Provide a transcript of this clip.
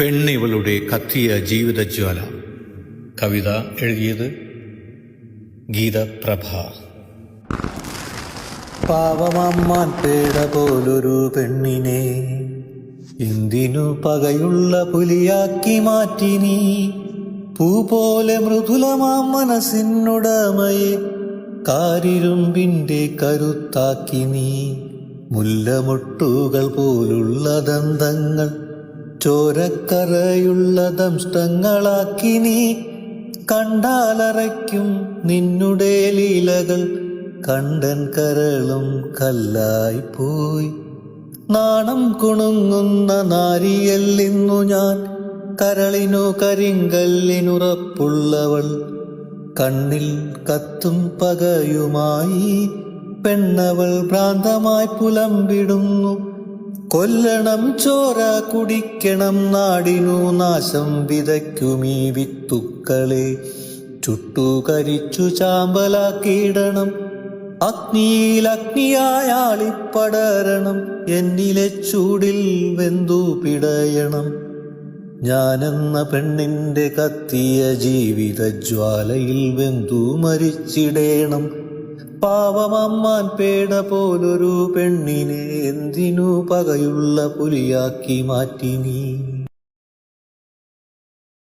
പെണ്ണിവളുടെ കത്തിയ ജീവിതജ്വാല. കവിത എഴുതിയത് ഗീതപ്രഭ. പാവമമ്മാൻ പേട പോലൊരു പെണ്ണിനെ എന്തിനു പകയുള്ള പുലിയാക്കി മാറ്റി നീ? പൂ പോലെ മൃദുലമാ മനസ്സിനുടമയെ കാരിരുമ്പിന്റെ കരുത്താക്കി നീ. മുല്ലമൊട്ടുകൾ പോലുള്ള ദന്തങ്ങൾ ചോരക്കറയുള്ള ദംഷ്ടങ്ങളാക്കി നീ കണ്ടാലറയ്ക്കും നിന്നുടെ ലീലകൾ. കണ്ടൻ കരളും കല്ലായി പോയി. നാണം കുണുങ്ങുന്ന നാരിയല്ലിന്നു ഞാൻ കരളിനു കരിങ്കല്ലിനുറപ്പുള്ളവൾ. കണ്ണിൽ കത്തും പകയുമായി പെണ്ണവൾ ഭ്രാന്തമായി പുലമ്പിടുന്നു. കൊല്ലണം ചോര കുടിക്കണം നാടിനു നാശം വിതയ്ക്കുമീ വിത്തുക്കളെ. ചുട്ടുകരിച്ചു ചാമ്പലാക്കിയിടണം. അഗ്നിയിൽ അഗ്നിയായാളിപ്പടരണം. എന്നിലെ ചൂടിൽ വെന്തു പിടയണം. ഞാനെന്ന പെണ്ണിന്റെ കത്തിയ ജീവിത ജ്വാലയിൽ വെന്തു മരിച്ചിടേണം. പാവമമ്മാൻ പേട പോലൊരു പെണ്ണിനെ എന്തിനു പകയുള്ള പുലിയാക്കി മാറ്റി നീ?